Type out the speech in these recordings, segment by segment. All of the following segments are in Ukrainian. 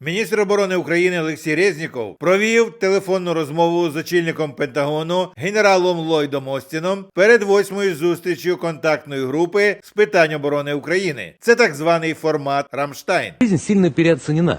Міністр оборони України Олексій Резніков провів телефонну розмову з очільником Пентагону генералом Ллойдом Остіном перед восьмою зустрічю контактної групи з питань оборони України. Це так званий формат Рамштайн. Жизнь сильно переоцінена.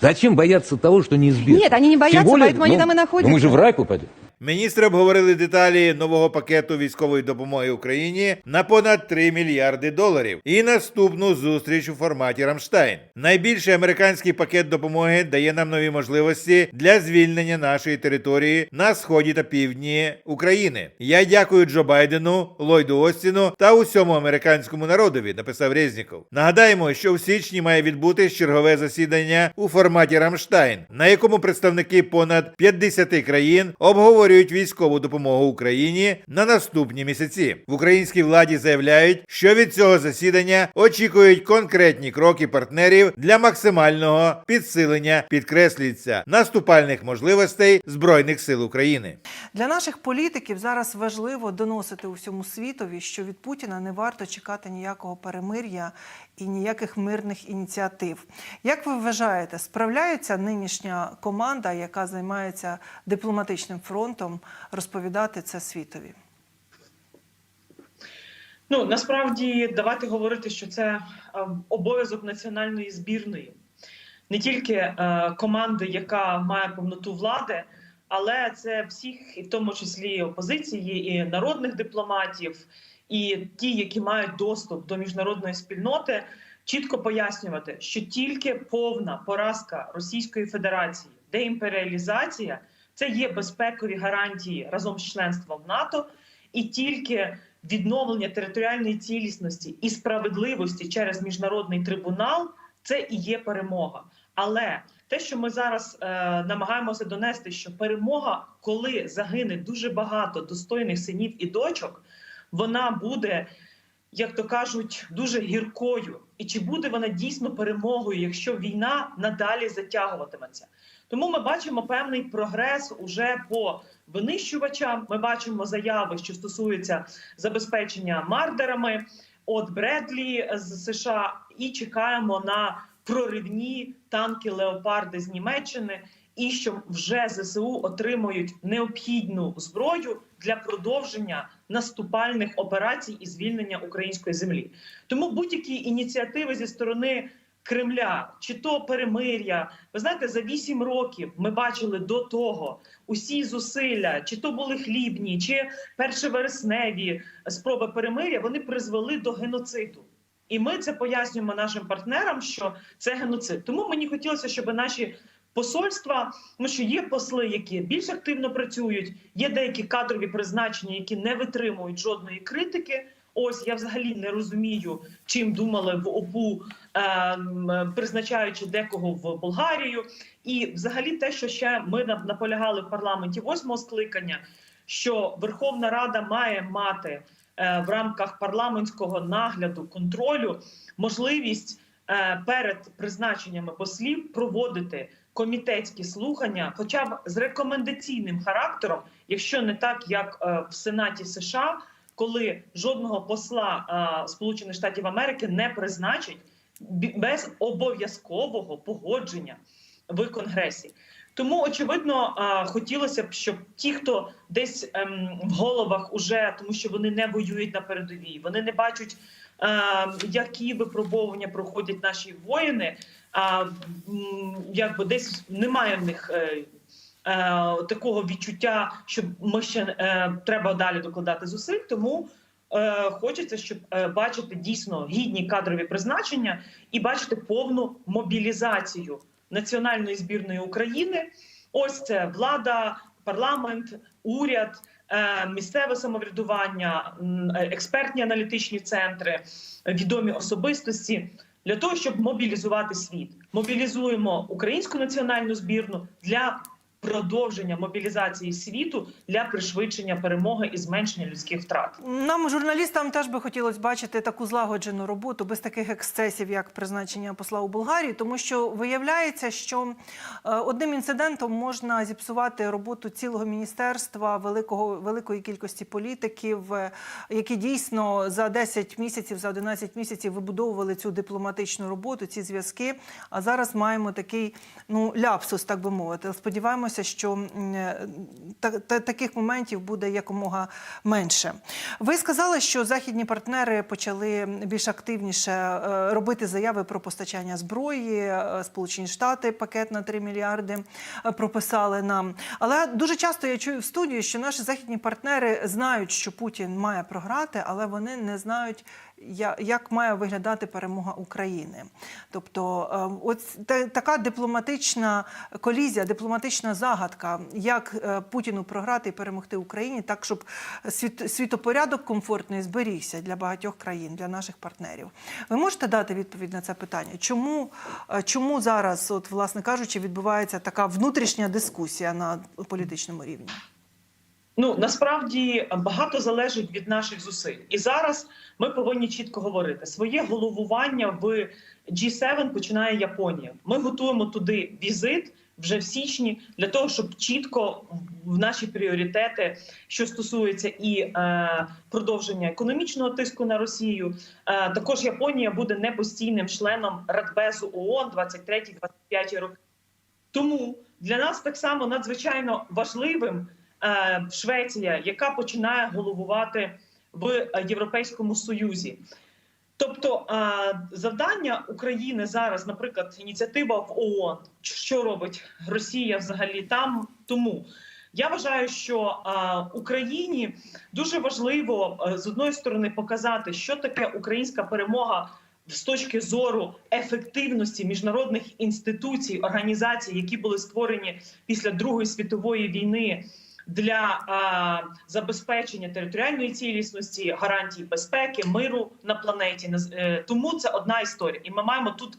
Зачем бояться того, що неизбежно? Ні, вони не бояться, Тем более, поэтому они там і знаходяться. Ну, мы же в рай попадем. Міністри обговорили деталі нового пакету військової допомоги Україні на понад 3 мільярди доларів і наступну зустріч у форматі Рамштайн. Найбільший американський пакет допомоги дає нам нові можливості для звільнення нашої території на сході та півдні України. Я дякую Джо Байдену, Ллойду Остіну та усьому американському народові. Написав Резніков. Нагадаємо, що в січні має відбутись чергове засідання у форматі Рамштайн, на якому представники понад 50 країн обговорюють військову допомогу Україні на наступні місяці. В українській владі заявляють, що від цього засідання очікують конкретні кроки партнерів для максимального підсилення, підкреслюється, наступальних можливостей збройних сил України. Для наших політиків зараз важливо доносити усьому світові, що від Путіна не варто чекати ніякого перемир'я і ніяких мирних ініціатив. Як ви вважаєте, справляється нинішня команда, яка займається дипломатичним фронтом, розповідати це світові? Ну насправді давайте говорити, що це е, обов'язок національної збірної, не тільки е, команди, яка має повноту влади, але це всіх, і в тому числі опозиції, і народних дипломатів, і ті, які мають доступ до міжнародної спільноти, чітко пояснювати, що тільки повна поразка Російської Федерації, деімперіалізація це є безпекові гарантії разом з членством в НАТО, і тільки відновлення територіальної цілісності і справедливості через міжнародний трибунал це і є перемога. Але те, що ми зараз е, намагаємося донести, що перемога, коли загине дуже багато достойних синів і дочок, вона буде, як то кажуть, дуже гіркою. І чи буде вона дійсно перемогою, якщо війна надалі затягуватиметься? Тому ми бачимо певний прогрес уже по винищувачам. Ми бачимо заяви, що стосуються забезпечення мардерами от Бредлі з США, і чекаємо на проривні танки леопарди з Німеччини. І що вже ЗСУ отримують необхідну зброю для продовження наступальних операцій і звільнення української землі. Тому будь-які ініціативи зі сторони Кремля, чи то перемир'я. Ви знаєте, за вісім років ми бачили до того усі зусилля, чи то були хлібні, чи першовересневі спроби перемир'я, вони призвели до геноциду. І ми це пояснюємо нашим партнерам, що це геноцид. Тому мені хотілося, щоб наші посольства, тому що є посли, які більш активно працюють, є деякі кадрові призначення, які не витримують жодної критики. Ось я взагалі не розумію, чим думали в ОПУ, е, призначаючи декого в Болгарію. І взагалі, те, що ще ми на- наполягали в парламенті восьмого скликання, що Верховна Рада має мати е, в рамках парламентського нагляду контролю можливість перед призначеннями послів проводити комітетські слухання, хоча б з рекомендаційним характером, якщо не так, як е, в Сенаті США, коли жодного посла е, Сполучених Штатів Америки не призначить без обов'язкового погодження в Конгресі. Тому очевидно е, хотілося б, щоб ті, хто десь ем, в головах уже, тому що вони не воюють на передовій, вони не бачать, е, які випробовування проходять наші воїни. А якби десь немає в них. Е, е, Такого відчуття, що ми ще е, треба далі докладати зусиль, тому хочеться, щоб бачити дійсно гідні кадрові призначення і бачити повну мобілізацію національної збірної України. Ось це влада, парламент, уряд, місцеве самоврядування, е, експертні аналітичні центри, е, відомі особистості для того, щоб мобілізувати світ. Мобілізуємо українську національну збірну для продовження мобілізації світу для пришвидшення перемоги і зменшення людських втрат. Нам, журналістам, теж би хотілося бачити таку злагоджену роботу без таких ексцесів, як призначення посла у Болгарії, тому що виявляється, що е, одним інцидентом можна зіпсувати роботу цілого міністерства, великого великої кількості політиків, е, які дійсно за 10 місяців, за 11 місяців вибудовували цю дипломатичну роботу, ці зв'язки. А зараз маємо такий ну ляпсус, так би мовити. Сподіваємося, що м, е, та, та, таких моментів буде якомога менше. Ви сказали, що західні партнери почали більш активніше е, робити заяви про постачання зброї. Е, Сполучені Штати пакет на 3 мільярди прописали нам. Але дуже часто я чую в студії, що наші західні партнери знають, що Путін має програти, але вони не знають. Як має виглядати перемога України? Тобто, е, от та- така дипломатична колізія, дипломатична загадка, як е, Путіну програти і перемогти Україні, так щоб світ, світопорядок комфортний зберігся для багатьох країн, для наших партнерів. Ви можете дати відповідь на це питання? Чому, е, чому зараз, от власне кажучи, відбувається така внутрішня дискусія на політичному рівні? Ну насправді багато залежить від наших зусиль, і зараз ми повинні чітко говорити своє головування в G7 починає Японія. Ми готуємо туди візит вже в січні для того, щоб чітко в наші пріоритети, що стосується і е, продовження економічного тиску на Росію, е, також Японія буде непостійним членом Радбезу ООН 23-25 роки. Тому для нас так само надзвичайно важливим Швеція, яка починає головувати в е, Європейському Союзі. Тобто е, завдання України зараз, наприклад, ініціатива в ООН, що робить Росія взагалі там. Тому я вважаю, що е, Україні дуже важливо е, з одної сторони показати, що таке українська перемога з точки зору ефективності міжнародних інституцій, організацій, які були створені після Другої світової війни для а, забезпечення територіальної цілісності, гарантій безпеки, миру на планеті. Е, Тому це одна історія, і ми маємо тут,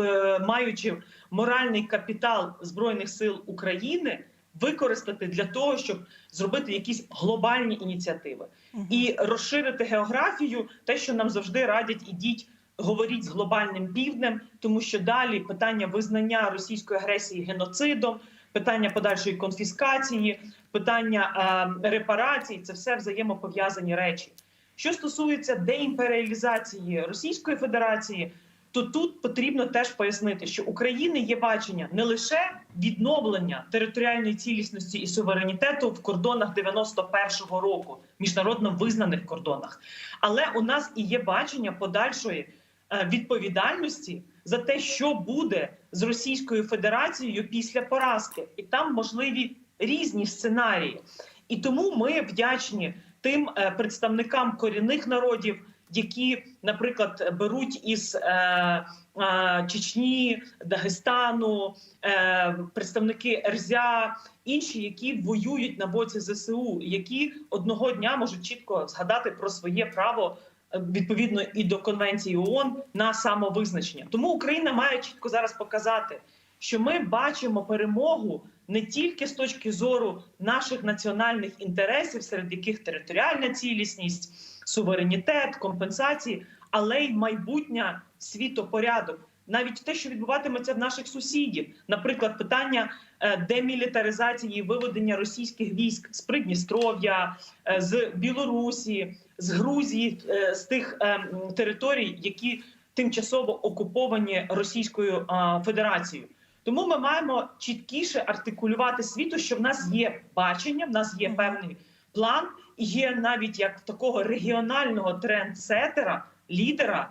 е, маючи моральний капітал збройних сил України. Використати для того, щоб зробити якісь глобальні ініціативи і розширити географію, те, що нам завжди радять, ідіть говоріть з глобальним півднем, тому що далі питання визнання російської агресії геноцидом, питання подальшої конфіскації, питання е, репарацій це все взаємопов'язані речі. Що стосується деімперіалізації Російської Федерації, то тут потрібно теж пояснити, що України є бачення не лише відновлення територіальної цілісності і суверенітету в кордонах 91-го року, міжнародно визнаних кордонах, але у нас і є бачення подальшої е, відповідальності за те, що буде з Російською Федерацією після поразки, і там можливі різні сценарії. І тому ми вдячні тим е, представникам корінних народів, які, наприклад, беруть із е, е, Чечні, Дагестану, е, представники РЗЯ, інші, які воюють на боці ЗСУ, які одного дня можуть чітко згадати про своє право. Відповідно і до конвенції ООН на самовизначення, тому Україна має чітко зараз показати, що ми бачимо перемогу не тільки з точки зору наших національних інтересів, серед яких територіальна цілісність, суверенітет, компенсації, але й майбутнє світопорядок, навіть те, що відбуватиметься в наших сусідів, наприклад, питання е, демілітаризації виведення російських військ з Придністров'я, е, з Білорусі, з Грузії, е, з тих е, територій, які тимчасово окуповані Російською Федерацією. Тому ми маємо чіткіше артикулювати світу, що в нас є бачення, в нас є певний план, і є навіть як такого регіонального трендсетера, лідера,